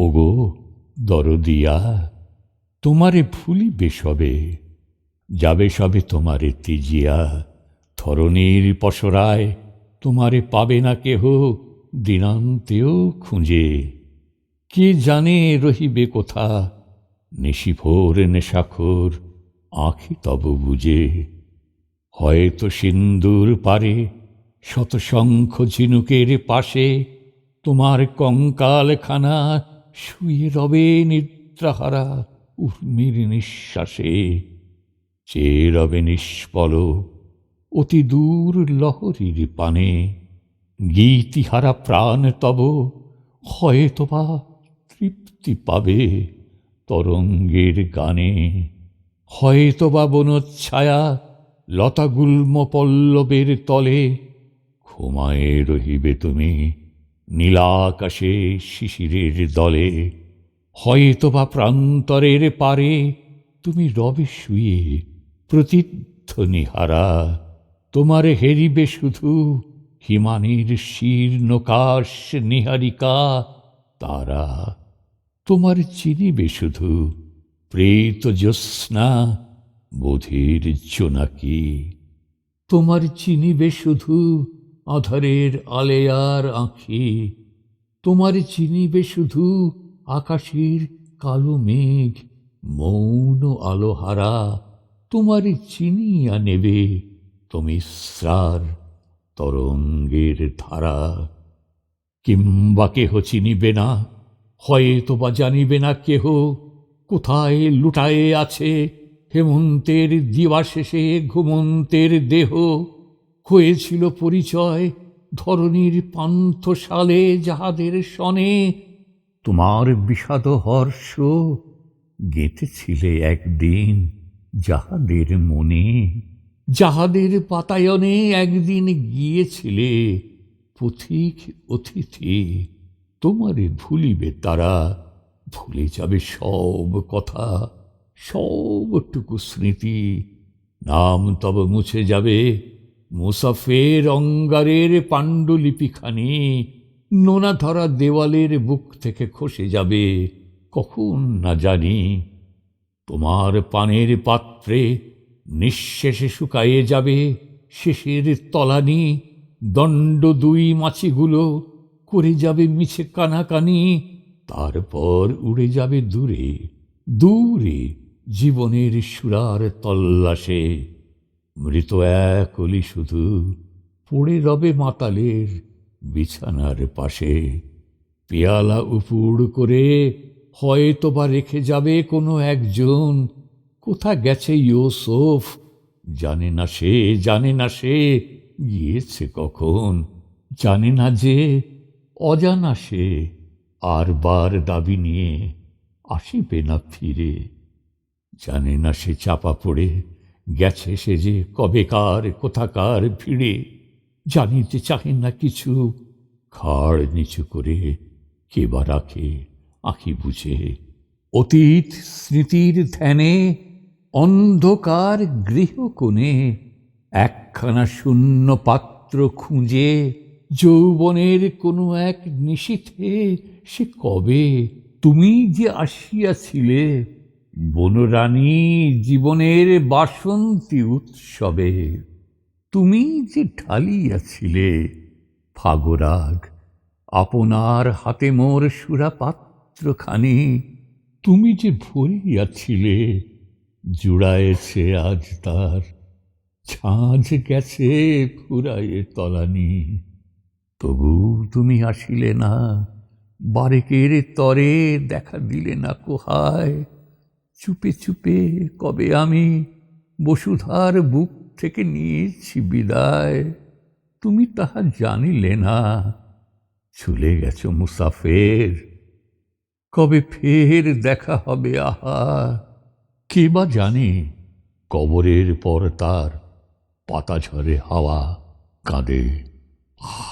ওগো দরদিয়া তোমারে ভুলিবে সবে যাবে সবে তোমারে তিজিয়া ধরণীর পসরায় তোমারে পাবে না কেহ, দিনান্তেও খুঁজে। কে জানে রহিবে কোথা, নিশিভোর নেশাখোর আঁখি তব বুঝে। হয়তো সিন্দুর পারে শত শঙ্খ ঝিনুকের পাশে তোমার কঙ্কালখানা শুয়ে রবে নিদ্রাহারা উর্মির নিঃশ্বাসে। চেয়ে রবে নিষ্পল অতি দূর লহরীর পানে। গীতিহারা প্রাণ তব হয়তোবা তৃপ্তি পাবে তরঙ্গের গানে। হয়তোবা বনচ্ছায়া লতাগুল্ম পল্লবের তলে, ঘুমায়ে রহিবে তুমি নীলাকাশে শিশিরের দলে। হয়তোবা প্রান্তরের পারে তুমি রবে শুয়ে প্রতিধ্বনি হারা তোমার হেরিবে শুধু হিমানির শীর্ণ কাশ নিহারিকা। তারা তোমার চিনিবে শুধু প্রেত জ্যোৎস্না, বোধের জোনাকি। তোমার চিনিবে শুধু আধারের আলেয়ার আঁখি। তোমার চিনিবে শুধু আকাশের কালো মেঘ, মৌন আলোহারা। তোমার চিনিয়া নেবে তুমি স্রার তরঙ্গের ধারা। কিংবা কেহ চিনিবে না হয়তো বা জানিবে না কেহ কোথায় লুটায়ে আছে হেমন্তের দিবাশেষে ঘুমন্তের দেহ। হয়েছিল পরিচয় ধরনীর পান্থশালে যাহাদের সনে তোমার বিষাদ হর্ষ গেঁথেছিলে একদিন যাহাদের মনে। যাহাদের পাতায়নে একদিন গিয়েছিলে পথিক অতিথি তোমারে ভুলিবে তারা ভুলে যাবে সব কথা সবটুকু স্মৃতি। নাম তব মুছে যাবে মুসাফের অঙ্গারের পাণ্ডুলিপিখানি নোনা ধরা দেওয়ালের বুক থেকে খসে যাবে, কখন না জানি। তোমার পানের পাত্রে নিঃশেষে শুকায়ে যাবে শেষের তলানি, দণ্ড দুই মাছিগুলো করে যাবে মিছে কানাকানি, তারপর উড়ে যাবে দূরে দূরে জীবনের সুরার তল্লাশে। মৃত এক অলি শুধু পড়ে রবে মাতালের বিছানার পাশে। পেয়ালা উপুড় করে হয়তো বা রেখে যাবে কোনো একজন। কোথা গেছে ইউসুফ? জানে না সে, জানে না সে, গিয়েছে কখন? জানে না যে, অজানা সে আর বার দাবি নিয়ে আসিবে না ফিরে। জানে না সে চাপা পড়ে গেছে সে যে কবেকার কোথাকার ভিড়ে, জানিতে চাহে না কিছু। খাড় নিচু করে কে বা রাখে আঁখি বুঝে। অতীত স্মৃতির ধ্যানে, অন্ধকার গৃহকোণে, একখানা শূন্য পাত্র খুঁজে, যৌবনের কোনো এক নিশীথে, সে কবে, তুমি যে আসিয়াছিলে বনরানী জীবনের বাসন্তী উৎসবে, তুমি যে ঢালিয়াছিলে, ফাগরাগ, আপনার হাতে মোর সুরাপাত্রখানি, তুমি যে ভরিয়াছিলে, জুড়ায়েছে আজ তার ছাঁঝ গেছে ফুরায়ে তলানি, তবু তুমি আসিলে না, বারেকের তরে দেখা দিলে না কোহায় চুপে চুপে কবে আমি বসুধার বুক থেকে নিয়েছি বিদায়? তুমি তাহা জানিলে না, চলে গেছ মুসাফের। কবে ফের দেখা হবে আহা, কে বা জানে? কবরের পর তার পাতা ঝরে হাওয়া কাঁদে। আহ